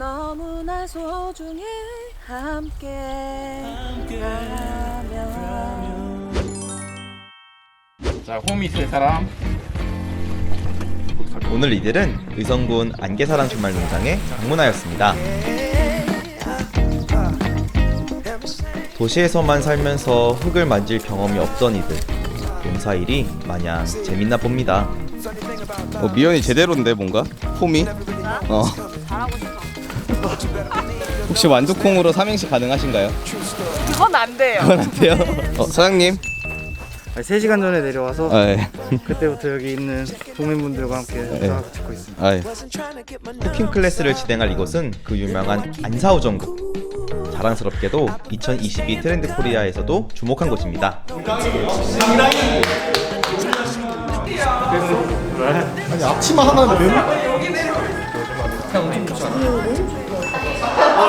너무나 소중해 함께 가면 자 홈이 세 사람 오늘 이들은 의성군 안개사랑 주말 농장에 방문하였습니다. 도시에서만 살면서 흙을 만질 경험이 없던 이들. 농사일이 마냥 재밌나 봅니다. 어, 미연이 제대로인데 뭔가 폼이 어 잘하고 싶어. 혹시 완두콩으로 삼행시 가능하신가요? 그건 안 돼요. 그건 안 돼요. 어, 사장님 3시간 전에 내려와서 아, 예. 그때부터 여기 있는 동민분들과 함께 수학 듣고 있습니다. 아, 예. 쿠킹 클래스를 진행할 이곳은 그 유명한 안사우정국. 자랑스럽게도 2022 트렌드 코리아에서도 주목한 곳입니다.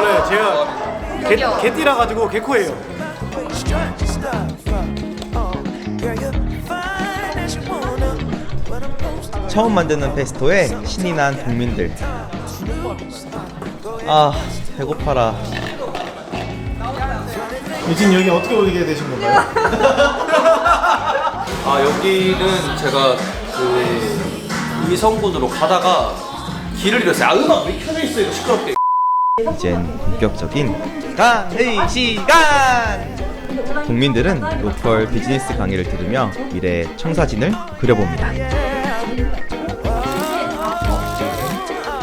어, 네, 제가 개, 개띠라 가지고 개코예요. 처음 만드는 페스토에 신이 난 국민들. 아, 배고파라. 유진 여기 어떻게 오게 되신 건가요? 아 여기는 제가 그 이성군으로 가다가 길을 잃었어요. 아 음악 왜 켜져 있어 이거 시끄럽게. 이젠 본격적인 강의 시간! 국민들은 로컬 비즈니스 강의를 들으며 미래의 청사진을 그려봅니다.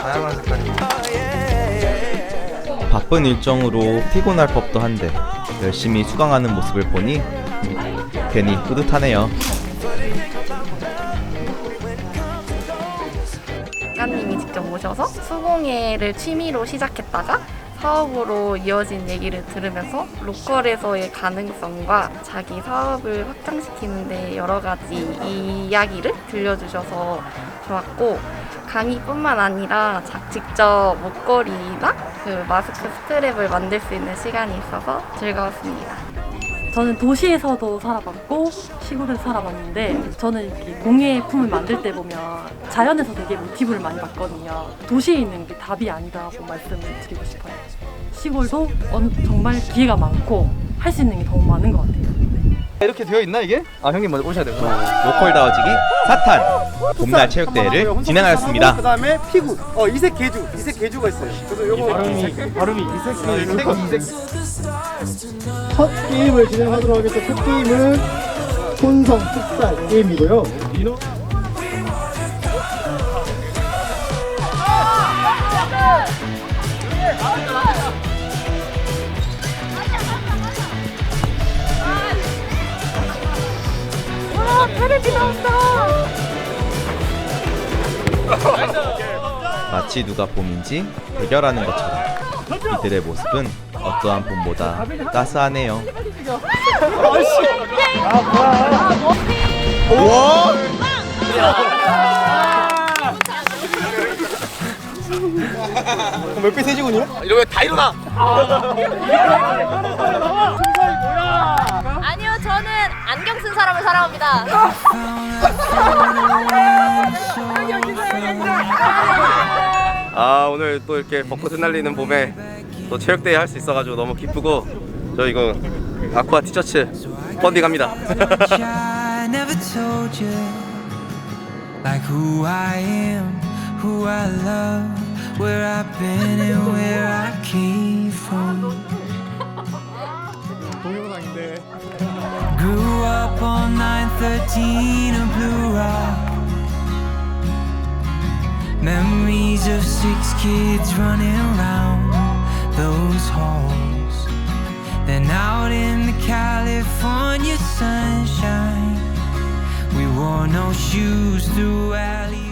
다양한 색깔이. 바쁜 일정으로 피곤할 법도 한데 열심히 수강하는 모습을 보니 괜히 뿌듯하네요. 작가님이 직접 모셔서 수공예를 취미로 시작했다가 사업으로 이어진 얘기를 들으면서 로컬에서의 가능성과 자기 사업을 확장시키는데 여러 가지 이야기를 들려주셔서 좋았고 강의뿐만 아니라 자- 직접 목걸이나 그 마스크 스트랩을 만들 수 있는 시간이 있어서 즐거웠습니다. 저는 도시에서도 살아봤고 시골에서 살아봤는데 저는 이렇게 공예 품을 만들 때 보면 자연에서 되게 모티브를 많이 봤거든요. 도시에 있는 게 답이 아니다고 말씀을 드리고 싶어요. 시골도 정말 기회가 많고 할 수 있는 게 너무 많은 것 같아요. 이렇게 되어 있나 이게? 아 형님 먼저 오셔야 되구나. 로컬 다워지기 사탄 봄날 체육대회를 진행하였습니다. 그 다음에 피구. 어 이색 개주. 이색 개주가 있어요. 그래서 요거 발음이 발음이 이색 개주. 이색 첫 게임을 진행하도록 하겠습니다. 첫 게임은 혼성 풋살 게임이고요. 마치 누가 봄인지 대결하는 것처럼 이들의 모습은 어떠한 봄보다 따스하네요. 몇배 세시군요? 이러면 다 일어나. 아니요, 저는 안경 쓴 사람을 사랑합니다. 아 오늘 또 이렇게 벚꽃 흩날리는 봄에 또 체육대회 할 수 있어가지고 너무 기쁘고 저 이거 아쿠아 티셔츠 펀딩합니다. I never told you like Memories of six kids running around those halls. Then out in the California sunshine, we wore no shoes through alleys.